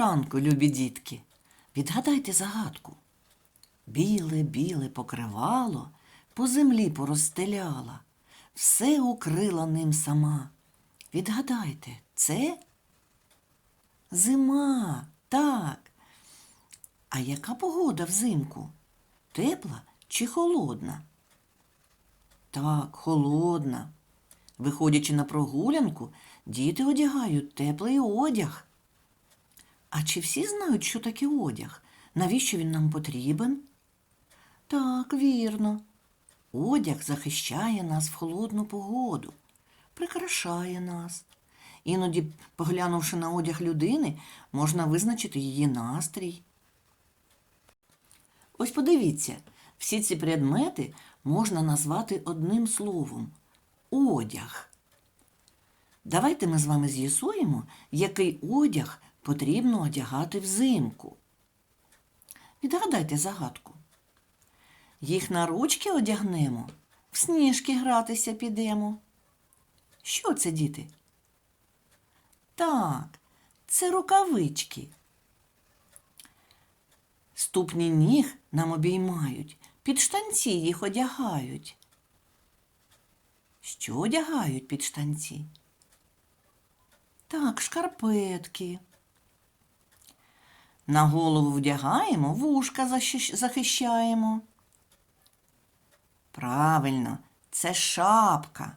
ранку, любі дітки. Відгадайте загадку. Біле, біле покривало, по землі порозстеляла, все укрила ним сама. Відгадайте, це зима, так. А яка погода взимку? Тепла чи холодна? Так, холодна. Виходячи на прогулянку, діти одягають теплий одяг. А чи всі знають, що таке одяг? Навіщо він нам потрібен? Так, вірно. Одяг захищає нас в холодну погоду, прикрашає нас. Іноді, поглянувши на одяг людини, можна визначити її настрій. Ось подивіться, всі ці предмети можна назвати одним словом одяг. Давайте ми з вами з'ясуємо, який одяг потрібно одягати взимку. Відгадайте загадку. Їх на ручки одягнемо, в сніжки гратися підемо. Що це, діти? Так, це рукавички. Ступні ніг нам обіймають, під штанці їх одягають. Що одягають під штанці? Так, шкарпетки. На голову вдягаємо, вушка захищаємо. Правильно, це шапка.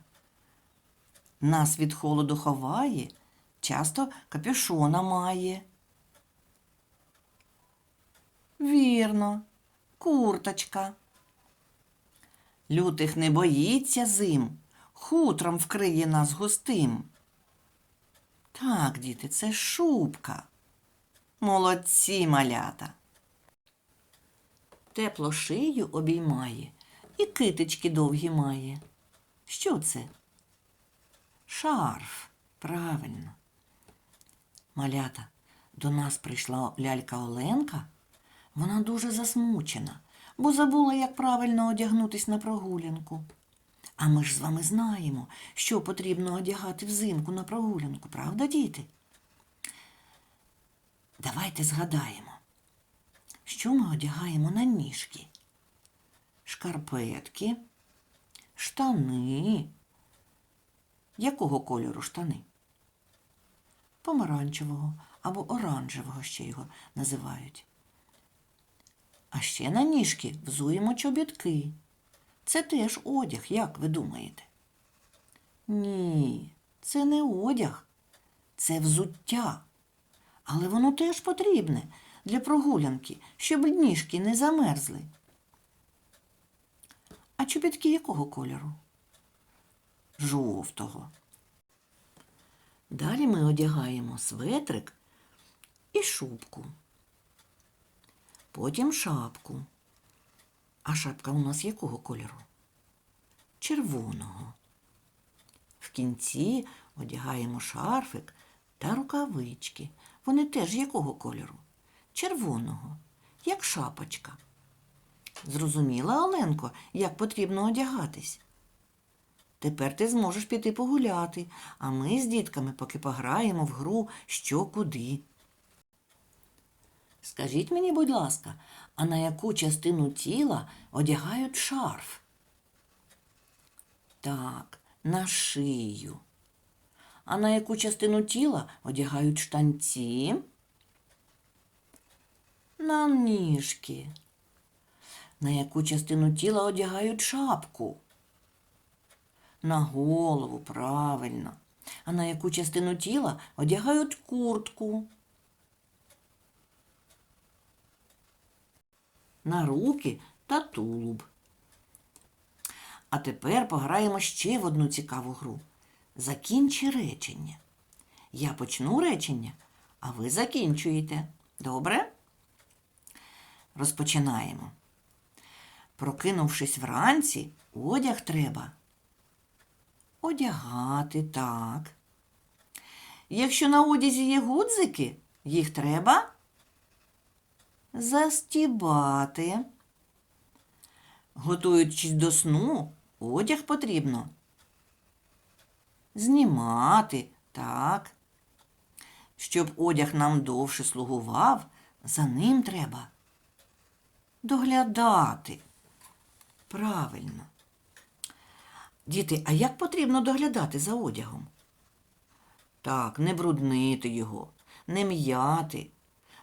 Нас від холоду ховає, часто капюшона має. Вірно, курточка. Лютих не боїться зим, хутром вкриє нас густим. Так, діти, це шубка. Молодці малята. Тепло шию обіймає і китички довгі має. Що це? Шарф, правильно. Малята, до нас прийшла лялька Оленка. Вона дуже засмучена, бо забула, як правильно одягнутись на прогулянку. А ми ж з вами знаємо, що потрібно одягати взимку на прогулянку, правда, діти? Давайте згадаємо, що ми одягаємо на ніжки. Шкарпетки, штани. Якого кольору штани? Помаранчевого або оранжевого ще його називають. А ще на ніжки взуємо чобітки. Це теж одяг, як ви думаєте? Ні, це не одяг, це взуття. Але воно теж потрібне для прогулянки, щоб ніжки не замерзли. А чобітки якого кольору? Жовтого. Далі ми одягаємо светрик і шубку. Потім шапку. А шапка у нас якого кольору? Червоного. В кінці одягаємо шарфик та рукавички. Вони теж якого кольору? Червоного, як шапочка. Зрозуміла, Оленко, як потрібно одягатись? Тепер ти зможеш піти погуляти, а ми з дітками поки пограємо в гру що куди. Скажіть мені, будь ласка, а на яку частину тіла одягають шарф? Так, на шию. А на яку частину тіла одягають штанці? На ніжки. На яку частину тіла одягають шапку? На голову, правильно. А на яку частину тіла одягають куртку? На руки та тулуб. А тепер пограємо ще в одну цікаву гру. Закінчи речення. Я почну речення, а ви закінчуєте. Добре? Розпочинаємо. Прокинувшись вранці, одяг треба одягати так. Якщо на одязі є гудзики, їх треба застібати. Готуючись до сну, одяг потрібно знімати, так. Щоб одяг нам довше слугував, за ним треба доглядати. Правильно. Діти, а як потрібно доглядати за одягом? Так, не бруднити його, не м'яти,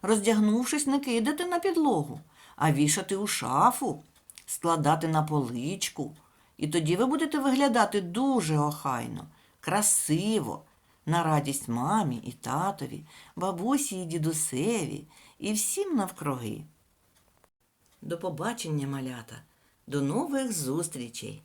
роздягнувшись, не кидати на підлогу, а вішати у шафу, складати на поличку. І тоді ви будете виглядати дуже охайно, красиво, на радість мамі і татові, бабусі і дідусеві, і всім навкруги. До побачення, малята, до нових зустрічей!